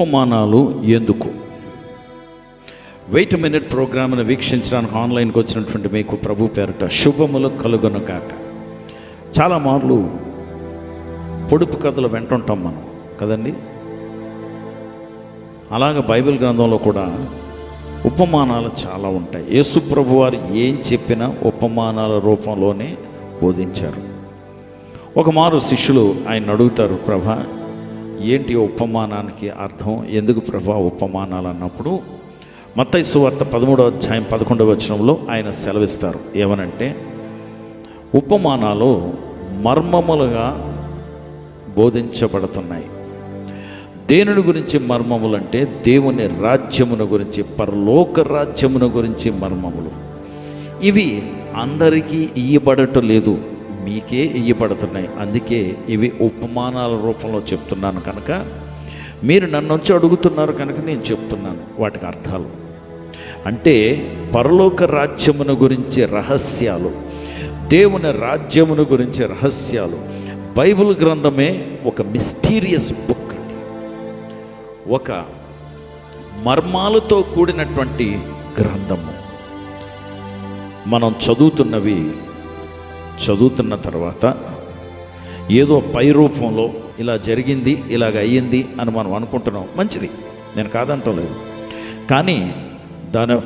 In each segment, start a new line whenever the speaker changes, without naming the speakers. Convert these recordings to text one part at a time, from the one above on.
ఉపమానాలు ఎందుకు? Wait minute ప్రోగ్రామ్ను వీక్షించడానికి ఆన్లైన్కి వచ్చినటువంటి మీకు ప్రభు పేరిట శుభములు కలుగును కాక చాలా మార్లు పొడుపు కథలు వెంటుంటాం మనం కదండి? అలాగ బైబిల్ గ్రంథంలో కూడా ఉపమానాలు చాలా ఉంటాయి. యేసు ప్రభు వారు ఏం చెప్పినా ఉపమానాల రూపంలోనే బోధించారు. ఒక మారు శిష్యులు ఆయన అడుగుతారు ప్రభా ఏంటి ఉపమానానికి అర్థం? ఎందుకు ప్రభా ఉపమానాలు అన్నప్పుడు మత్తయి సువార్త పదమూడవ అధ్యాయం పదకొండవ వచనంలో ఆయన సెలవిస్తారు. ఏమనంటే ఉపమానాలు మర్మములుగా బోధించబడుతున్నాయి. దేనుని గురించి మర్మములు అంటే దేవుని రాజ్యమును గురించి పరలోక రాజ్యమును గురించి మర్మములు. ఇవి అందరికీ ఇయ్యబడటం లేదు. మీకే ఇయ్యబడుతున్నాయి. అందుకే ఇవి ఉపమానాల రూపంలో చెప్తున్నాను కనుక మీరు నన్ను వచ్చి అడుగుతున్నారు కనుక నేను చెప్తున్నాను వాటికి అర్థాలు. అంటే పరలోక రాజ్యమును గురించి రహస్యాలు దేవుని రాజ్యమును గురించి రహస్యాలు. బైబిల్ గ్రంథమే ఒక మిస్టీరియస్ బుక్ అండి. ఒక మర్మాలతో కూడినటువంటి గ్రంథము. మనం చదువుతున్నవి చదువుతున్న తర్వాత ఏదో పై రూపంలో ఇలా జరిగింది ఇలాగ అయ్యింది అని మనం అనుకుంటున్నాం. మంచిది. నేను కాదంటలేదు కానీ దాని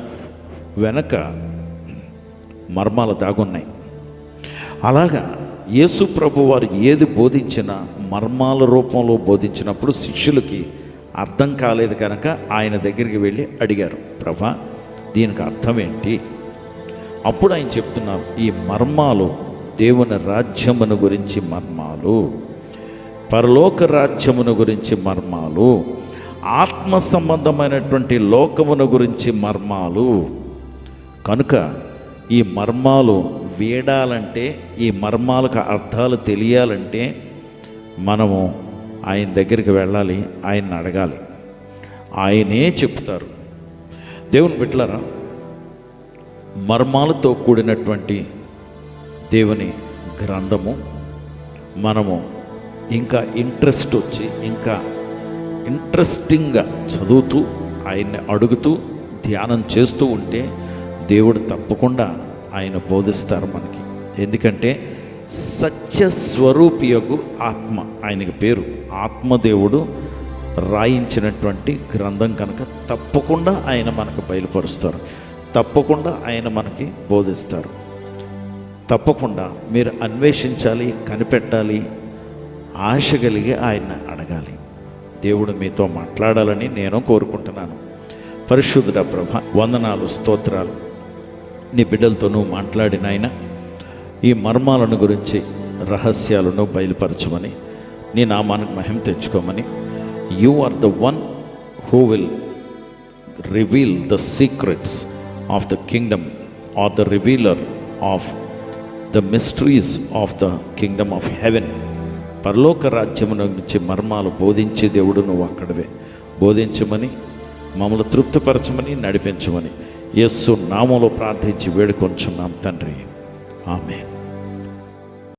వెనక మర్మాలు దాగున్నాయి. అలాగా యేసు ప్రభు వారు ఏది బోధించినా మర్మాల రూపంలో బోధించినప్పుడు శిష్యులకి అర్థం కాలేదు కనుక ఆయన దగ్గరికి వెళ్ళి అడిగారు ప్రభా దీనికి అర్థం ఏంటి? అప్పుడు ఆయన చెప్తున్నారు ఈ మర్మాలు దేవుని రాజ్యమును గురించి మర్మాలు పరలోక రాజ్యమును గురించి మర్మాలు ఆత్మ సంబంధమైనటువంటి లోకమును గురించి మర్మాలు. కనుక ఈ మర్మాలు వేడాలంటే ఈ మర్మాలకు అర్థాలు తెలియాలంటే మనము ఆయన దగ్గరికి వెళ్ళాలి ఆయన్ని అడగాలి. ఆయనే చెప్తారు. దేవుని బిట్లరా మర్మాలతో కూడినటువంటి దేవుని గ్రంథము. మనము ఇంకా ఇంట్రెస్ట్ వచ్చి ఇంకా ఇంట్రెస్టింగ్గా చదువుతూ ఆయన్ని అడుగుతూ ధ్యానం చేస్తూ ఉంటే దేవుడు తప్పకుండా ఆయన బోధిస్తారు మనకి. ఎందుకంటే సత్య స్వరూపియకు ఆత్మ ఆయనకి పేరు. ఆత్మదేవుడు రాయించినటువంటి గ్రంథం కనుక తప్పకుండా ఆయన మనకు బయలుపరుస్తారు. తప్పకుండా ఆయన మనకి బోధిస్తారు. తప్పకుండా మీరు అన్వేషించాలి కనిపెట్టాలి ఆశ కలిగి ఆయన అడగాలి. దేవుడు మీతో మాట్లాడాలని నేను కోరుకుంటున్నాను. పరిశుద్ధుడ ప్రభ వందనాలు స్తోత్రాలు. నీ బిడ్డలతో నువ్వు మాట్లాడిన ఆయన ఈ మర్మాలను గురించి రహస్యాలను బయలుపరచమని నీ నామానికి మహిమ తెచ్చుకోమని you are the one who will reveal the secrets of the kingdom are the revealer of the mysteries of the kingdom of heaven పరలోక రాజ్యమున నుంచి మర్మాలు బోధించే దేవుడు నువ్వు అక్కడవే. బోధించమని మమ్మల్ని తృప్తిపరచమని నడిపించమని యస్సు నామంలో ప్రార్థించి వేడుకొంచున్నాం తండ్రి. ఆమెన్.